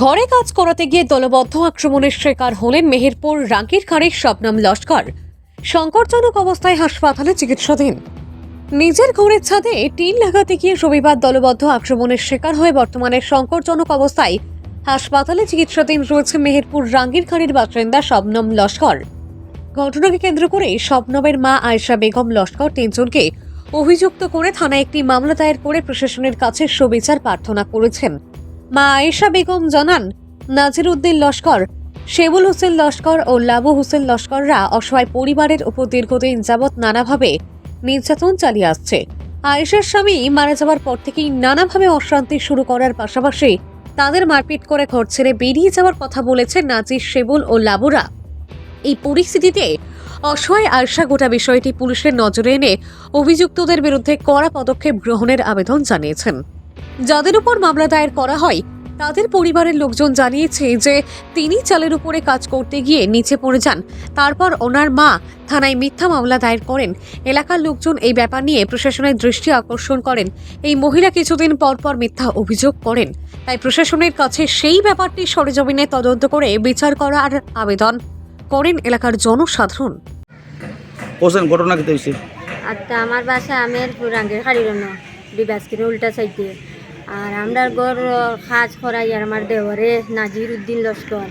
ঘরে কাজ করাতে গিয়ে দলবদ্ধ আক্রমণের শিকার হলেন মেহেরপুর রাঙ্কির খাড়ির শবনম লস্কর। সংকটজনক অবস্থায় হাসপাতালে চিকিৎসাধীন। নিজের ঘরের ছাদে টিন লাগাতে গিয়ে রবিবার দলবদ্ধ আক্রমণের শিকার হয়ে বর্তমানে সংকটজনক অবস্থায় হাসপাতালে চিকিৎসাধীন রয়েছে মেহেরপুর রাঙ্গির খাড়ির বাসিন্দা শবনম লস্কর। ঘটনাকে কেন্দ্র করে শবনমের মা আয়েশা বেগম লস্কর তিনজনকে অভিযুক্ত করে থানায় একটি মামলা দায়ের করে প্রশাসনের কাছে সুবিচার প্রার্থনা করেছেন। মা আয়েশা বেগম জানান, নাজির উদ্দিন লস্কর, শেবুল হোসেন লস্কর ও লাবু হোসেন লস্কররা অসহায় পরিবারের উপর দীর্ঘদিন যাবৎ নানাভাবে নির্যাতন চালিয়ে আসছে। আয়েশার স্বামী মারা যাওয়ার পর থেকেই নানাভাবে অশান্তি শুরু করার পাশাপাশি তাদের মারপিট করে ঘর ছেড়ে বেরিয়ে যাওয়ার কথা বলেছে নাজির, শেবুল ও লাবুরা। এই পরিস্থিতিতে অসহায় আয়েশা গোটা বিষয়টি পুলিশের নজরে এনে অভিযুক্তদের বিরুদ্ধে কড়া পদক্ষেপ গ্রহণের আবেদন জানিয়েছেন। যাদের উপর মামলা দায়ের করা হয় তাদের পরিবারের লোকজন জানিয়েছে যে তিনি চালের উপরে কাজ করতে গিয়ে নিচে পড়ে যান। তারপর ওনার মা থানায় মিথ্যা মামলা দায়ের করেন। এলাকার লোকজন এই ব্যাপার নিয়ে প্রশাসনের দৃষ্টি আকর্ষণ করেন। এই মহিলা কিছুদিন পর পর মিথ্যা অভিযোগ করেন। তাই প্রশাসনের কাছে সেই ব্যাপারটি সরেজমিনে তদন্ত করে বিচার করার আবেদন করেন এলাকার জনসাধারণ। ঘটনা কিতে হয়েছে? আচ্ছা আমার বাসা আমের পুরাঙ্গের খাড়ির বিবাসকির উল্টা সাইডে আর আমরার গর খাজ করাই আর আমার দেওয়ারে নাজির উদ্দিন লস্কর।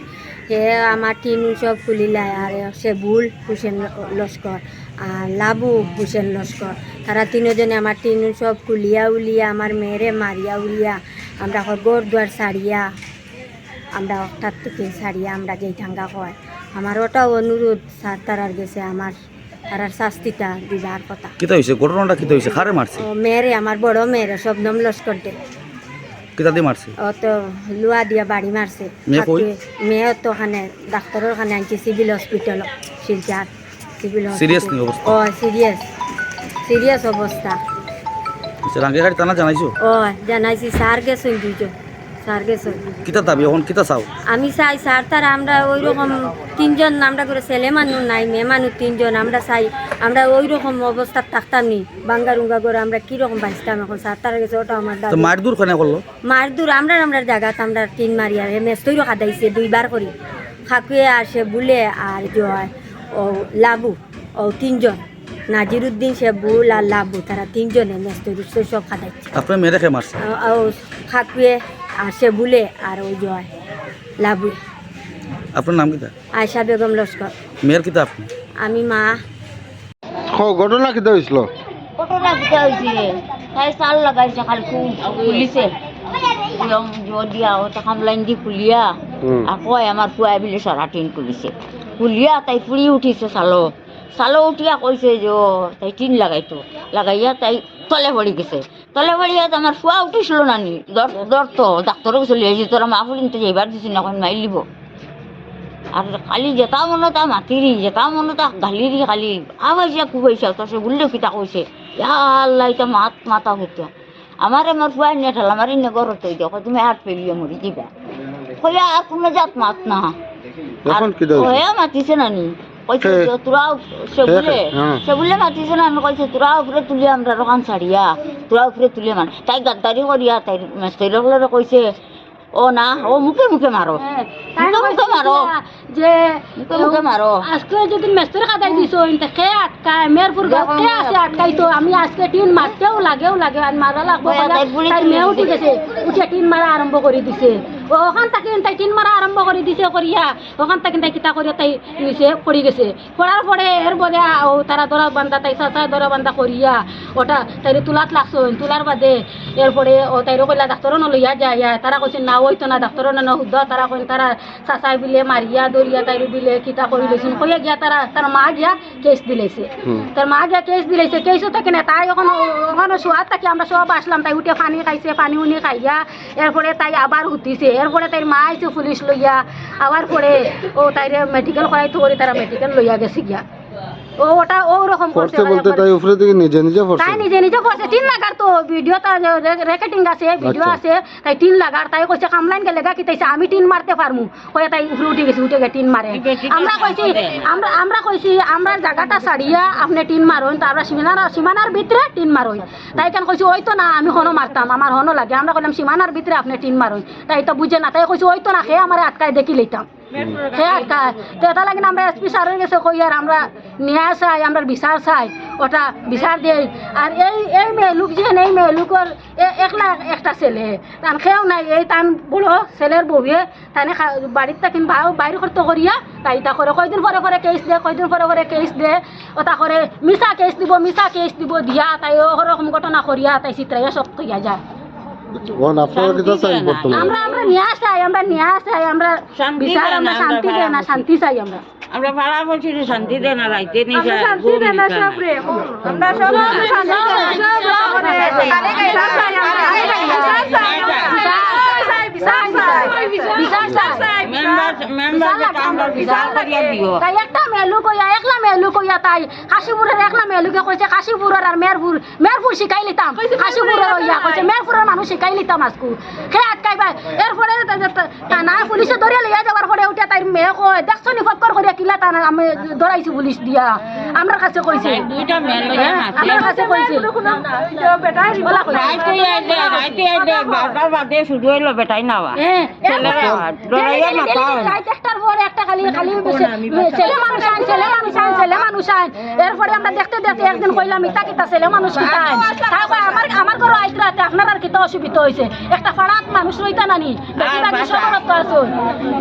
হে আমার টিন সব খুলিলায় আর সেবুল হুসেন লস্কর আর লাবু হুসেন লস্কর। তারা তিনজনে আমার টিন সব খুলিয়া উলিয়া আমার মেয়েরে মারিয়া উলিয়া আমরা গর দুয়ার সারিয়া আমরা তার থেকে সারিয়া আমরা যেই ঠাঙ্গা হয়। আমার ওটাও অনুরোধ স্যার তারার গেছে আমার তারার শাস্তিটা দিবার কথা। কিতা হয়েছে ঘটনাটা কিতা হয়েছে মারছে? মেয়েরে আমার বড় মেয়েরে শবনম লস্কর দে কিতা দিয়ে মারছে ও তো লুয়া দিয়া বাড়ি মারছে মেয়ে কই? মেয়ে তো ওখানে ডাক্তারের ওখানে আনছি civil hospital Silchar civil Serious নি অবস্থা? ও সিরিয়াস সিরিয়াস অবস্থা আচ্ছা, রাঙ্গিঘাট থানা জানাইছো? ও জানাইছি স্যার গেছেন দুজন কিতা দাবি? এখন কিতা চাও? আমি চাই স্যার তার আমরা ওই রকম তিনজন আমরা করে ছেলে মানুষ নাই মেয়ে মানুষ তিনজন আমরা চাই আমরা ওই রকম অবস্থা থাকতাম নি। বাঙ্গা রুঙ্গা করে আমরা কীরকম বাঁচতাম এখন? স্যার তার গেছে ওটা আমার তো দাবি মার দূর খানে করল? মার দূর আমরা আমরা জায়গাত আমরা তিন মারি আর মেস্তৈরও খাদাইছে দুইবার করি। খাকুয়ে আসে বুলে আর জয় ও লাবু ও তিনজন। নাজিরুদ্দিন সে বুল আর লাবু তারা তিনজনে মেস্তৈর সব খাদাইছে আপনার রেখে মারছে? ও খাকুয়ে আর সে বুলে আর ওই জয়। লাবু আপনার নাম কিতা আয়সা বেগম লস্কর। মেয়ের কিতা আপনি? আমি মা। হ ঘটনা কিতা হয়েছিল ঘটনা কিটা হয়েছে তাই চাল লাগাইছে খালি দিয়া লাইন দি খুলিয়া। আর কয় আমার ফুয়াই বিলে সারা টিন খুলিছে। খুলিয়া তাই ফুড়ি উঠিছে চালো। চালো উঠিয়া কইছে যে তাই টিন লাগাইতো। লাগাইয়া তাই তলে পড়ি গেছে। তলে পড়িয়া তো আমার ফুয়া উঠিছিল নানি। দর দর তো ডাক্তারও চলে আসি তোরা মা ফুলিন তো এইবার দিছি না মাইল দিব আর খালি যেটা মনে তা মাতিরি যেটা মনে তা গালিরি খালি। আবাইছা কুবাইছা তো সে বললেও কিতা কইছে। ইয়া আল্লাহ এটা মাত মাতা হইতা। আমার আমার ফুয়াই নিয়ে ঠেলা আমার ইনে গরত তৈ দেখো তুমি হাত পেলিয়ে মরি দিবা। কইয়া আর কোনো জাত মাত না। এখন হয়ে মাতিছে নানি। কইছে। তোরা সে বলে হ্যাঁ। সে বলে মাতিছে না আমি কইছে তোরা উপরে তুলি আমরা দোকান ছাড়িয়া তোরা উপরে তুলি মান তাই গাদ্দারি করিয়া তাই মেস্ট্রের কইছে ও না ও মুখে মুখে মারো মুখে মুখে মারো যে মুখে মুখে মারো আজকে যদি মেস্তর খাদাই দিছো ইনতে খে আটকায় মেরপুর দেখো কে। আছে আটকাইতো আমি আজকে টিন মারতেও লাগেও লাগে আর মারা লাগবো তাই মেয়ে উঠি। গেছে উঠে টিন মারা আরম্ভ করে দিছে ওখান থেকে তাই টিন মারা আরম্ভ করে দিছে করিয়া। ওখান থেকে তাই কিতা করিয়া তাই নিচে পড়ি গেছে। পড়ার পরে এর বলে ও তারা দরা বান্ধা তাই চাচা দরা বান্ধা করিয়া ওটা তাই তুলাত লাগছো তুলার বাদে এরপরে ও তাই কইলা ডাক্তারও নলইয়া যায়। তারা কইছে না ওই তো না ডাক্তারও না শুদ্ধ। তারা কইন তারা চাচাই বিলে মারিয়া দরিয়া তাই বিলে কিতা করে লৈছিল কইয়া গিয়া তারা তার মা গিয়া কেস দিলেছে তার মা গিয়া কেস দিলেছে কেসও থাকে না তাই এখন ওখানে শোয়ার থাকি আমরা সব আসলাম। তাই উঠে পানি খাইছে পানি উনি খাইয়া এরপরে তাই আবার হুতিছে। এরপরে তাই মা আইছে পুলিশ লইয়া আবার পরে ও তাইরে মেডিকেল করাইতে করে তারা মেডিকেল লইয়া গেছে গিয়া। ও ওটা ওরকম করছে করছে বলতে তাই উপরে দিকে নিজে নিজে পড়ছে তাই নিজে নিজে করছে তিন লাগার তো ভিডিও তার রেকর্ডিং আছে ভিডিও আচ্ছা। আছে তাই তিন লাগার। তাই কইছে কামলাইন গেলে গা কিতাইছে আমি টিন মারতে পারমু। কয়ে তাই উপরে উঠে গেছে উঠে গিয়ে টিন মারে। আমরা কইছি আমরা আমরা কইছি আমরা জায়গাটা ছাড়িয়া আপনি টিন মারুন তো আমরা সীমানার সীমানার ভিতরে টিন মারুন। তাই কেন কইছি ওই তো না আমি হনো মারতাম আমার হনো লাগে। আমরা কইলাম সীমানার ভিতরে আপনি টিন মারুন। তাই তো বুঝে না তাই কইছি ওই তো না খেয়ে আমার আটকায় দেখি লইতাম। এটা লাগে আমরা এসপি স্যারের কাছে কই আর আমরা ন্যায় চাই, আমরা বিচার চাই, ওটা বিচার দেই আর এই এই মেয়ে লোক যে এই মেয়ে লোকের একলা একটা ছেলে। তান খেয়েও নাই, এই তান বড় ছেলের বউয়ে তানে বাড়ির তাকিন বাইরে করতে করিয়া তাই তা করে কয়দিন পরে পরে কেস দে কয়দিন পরে পরে কেস দে ওটা করে মিশা কেস দিব মিশা কেস দিব, দিয়া তাই ওরকম ঘটনা করিয়া তাই চিত্রাইয়া সব কইয়া যায়। এখন আপনারা কিতা চাই বর্তমানে আমরা আমরা ন্যায় চাই আমরা ন্যায় চাই আমরা শান্তি বিচার আমরা শান্তি আমরা না শান্তি চাই আমরা আমরা ভাড়া বলছি যে শান্তি দেয় না রাইতে শান্তি সব রে আমরা সব একলা মেলু কইয়া তাই কাশীপুরের একলা মেলুকে কইছে কাশীপুরের আর মেরপুর মেরপুর শিখাই লিতাম কাশীপুরের ইয়া কইছে মেরপুরের মানুষ শিখাই লিতাম আজকু সে আটকাইবা এরপরে না পুলিশে ধরিয়া লইয়া যাবার পরে উঠে তাই মেয়ে কয় দেখছ নি ফক্কর করিয়া কিলা তা আমি ধরাইছি পুলিশ দিয়া। আমার কাছে কইছে আমার কাছে কইছে এরপরে আমরা দেখতে দেখতে একদিন কইলাম ইতা কিতা ছেলে মানুষ আমার আমার ঘর আইতে আপনার আর কিতা অসুবিধা হয়েছে একটা ফাড়াত মানুষ রইতা নানি। বাকি তো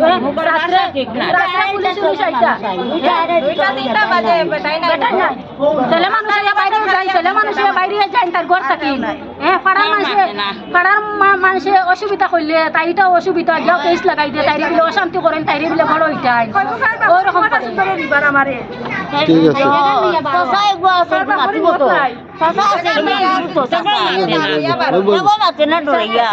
না। রাত্রে পুলিশ পুলিশ আইতা ছেলে মানুষ বাইরে যায় ছেলে মানুষ বাইরে যায় তার ঘর থাকি। হ্যাঁ পাড়ার মানুষে পাড়ার মানুষে অসুবিধা করলে তাইটাও অসুবিধা। যাও কেস লাগাই দিয়ে তাইরে বলে অশান্তি করেন তাইরে বলে বড় হইতাই ওরকম। ঠিক আছে। tinan dulu ya.